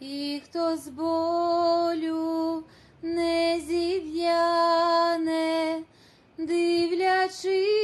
і хто з болю не зів'яне, дивлячись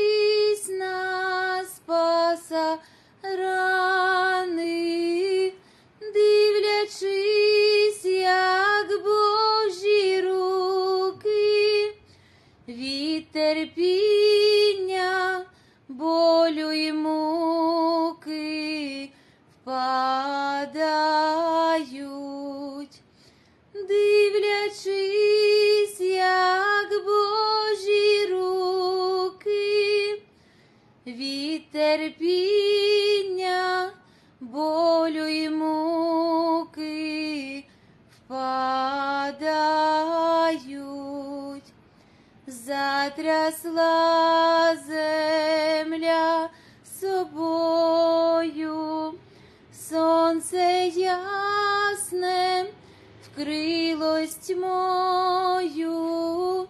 тьмою,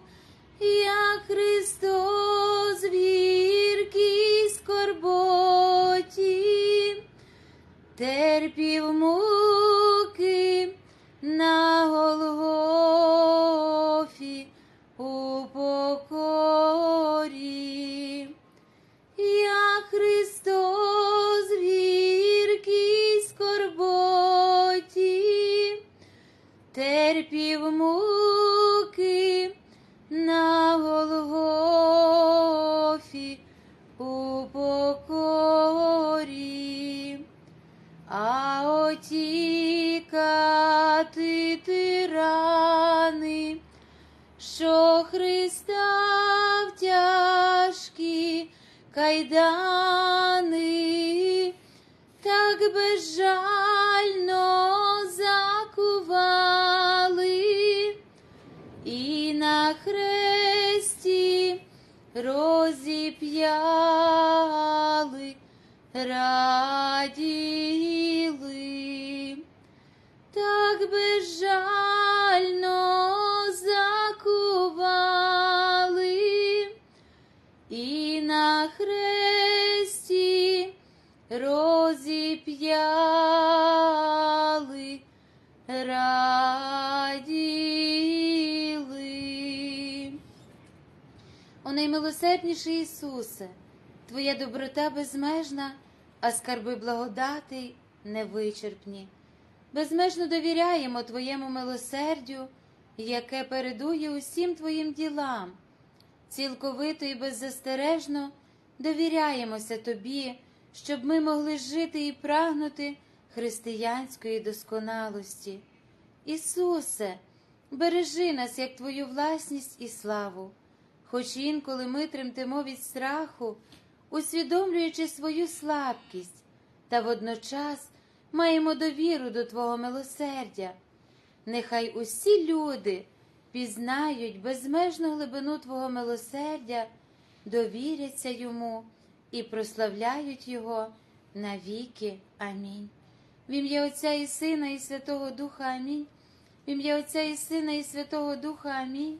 як Христос в гіркій скорботі, терпів муки на Голгофі у покорі. Я Христос в гіркій скорботі, терпів муки кайдани, так безжально закували, і на хресті розіп'яли, раділи, О наймилосердніший Ісусе, Твоя доброта безмежна, а скарби благодати невичерпні. Безмежно довіряємо Твоєму милосердю, яке передує усім Твоїм ділам. Цілковито і беззастережно довіряємося Тобі, щоб ми могли жити і прагнути християнської досконалості. Ісусе, бережи нас як Твою власність і славу, хоч інколи ми тремтимо від страху, усвідомлюючи свою слабкість, та водночас маємо довіру до Твого милосердя. Нехай усі люди пізнають безмежну глибину Твого милосердя, довіряться йому і прославляють Його навіки. Амінь. В ім'я Отця і Сина, і Святого Духа Амінь. В ім'я Отця і Сина, і Святого Духа Амінь.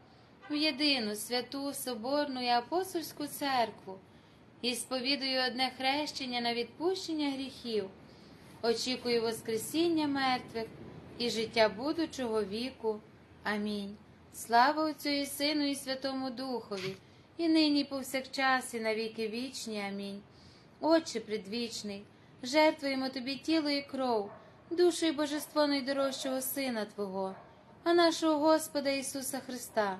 в єдину святу Соборну і апостольську церкву, і сповідую одне хрещення на відпущення гріхів, очікую Воскресіння мертвих і життя будучого віку. Амінь. Слава Отцю і Сину, і Святому Духові, і нині, повсякчас, і на віки вічні. Амінь. Отче предвічний, жертвуємо Тобі тіло і кров, душу і божество найдорожчого Сина Твого, а нашого Господа Ісуса Христа,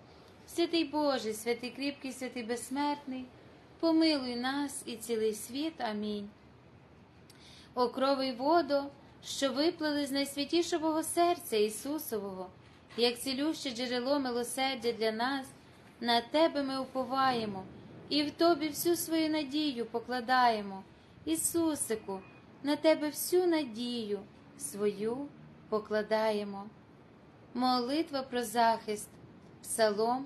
Святий Боже, святий кріпкий, святий безсмертний, помилуй нас і цілий світ. Амінь. О крови водо, що виплили з найсвятішого серця Ісусового, як цілюще джерело милосердя для нас, на Тебе ми уповаємо і в Тобі всю свою надію покладаємо. Ісусику, на Тебе всю надію свою покладаємо. Молитва про захист. Псалом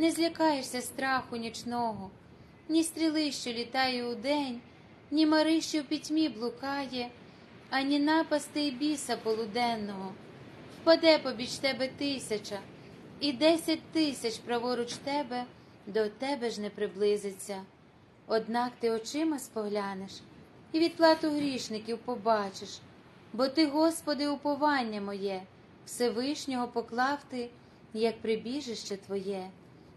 не злякаєшся страху нічного, ні стріли, що літає удень, ні мари, що в пітьмі блукає, ані напасти й біса полуденного. Впаде побіч тебе тисяча, і десять тисяч праворуч тебе до тебе ж не приблизиться. Однак ти очима споглянеш і відплату грішників побачиш, бо ти, Господи, уповання моє, Всевишнього поклав ти, як прибіжище Твоє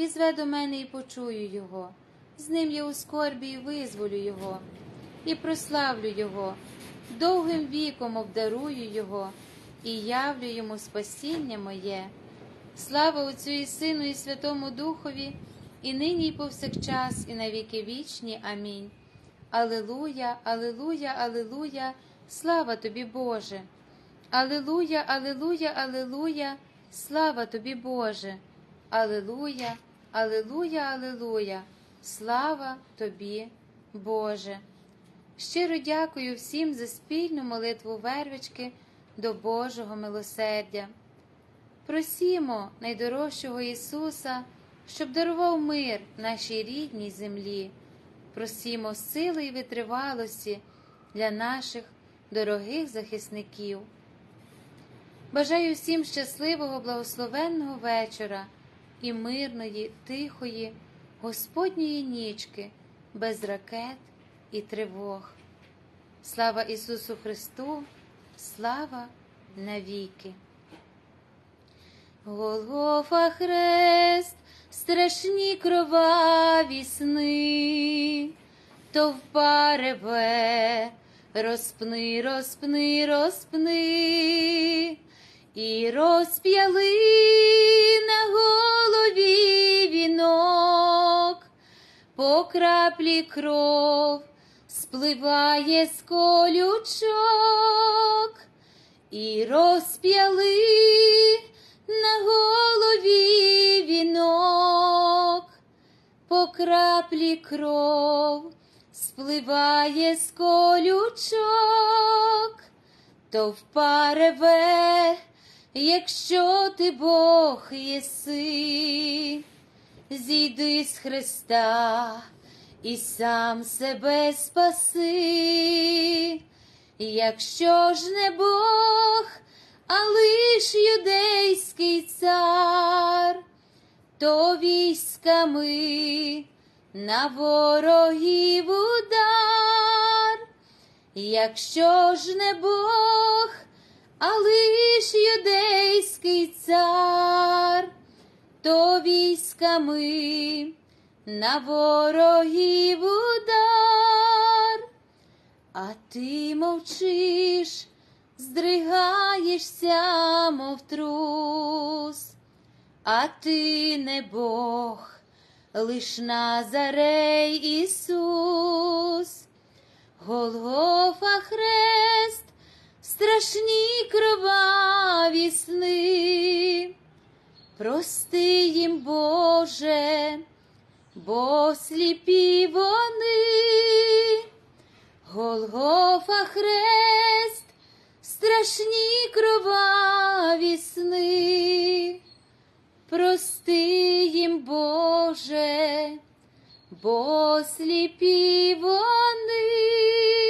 візве до мене і почую Його, з ним я у скорбі і визволю Його, і прославлю Його, довгим віком обдарую Його і явлю йому спасіння моє. Слава Отцю і Сину, і Святому Духові, і нині, і повсякчас, і на віки вічні. Амінь. Алилуя, Алилуя, Алилуя, слава тобі, Боже. Алилуя, Алилуя, Алилуя, слава тобі, Боже. Алилуя, Алилуя, Алилуя, слава тобі, Боже. Щиро дякую всім за спільну молитву вервички до Божого милосердя. Просімо найдорожчого Ісуса, щоб дарував мир нашій рідній землі, просімо сили і витривалості для наших дорогих захисників. Бажаю всім щасливого, благословенного вечора і мирної, тихої, Господньої нічки, без ракет і тривог. Слава Ісусу Христу, слава навіки! Голгофа хрест, страшні кроваві сни, то впареве, розпни, розпни, розпни, і розп'яли на голові вінок, по краплі кров спливає з колючок, і розп'яли на голові вінок, по краплі кров спливає з колючок, то впареве, якщо ти Бог єси, зійди з Христа і сам себе спаси, якщо ж не Бог, а лиш юдейський цар, то військами на ворогів удар, якщо ж не Бог, а лиш юдейський цар, то військами на ворогів удар, а ти мовчиш, здригаєшся, мов трус, а ти не Бог, лиш Назарей Ісус, Голгофа хрест, страшні кроваві сни, прости їм, Боже, бо сліпі вони, Голгофа хрест, страшні кроваві сни, прости їм, Боже, бо сліпі вони.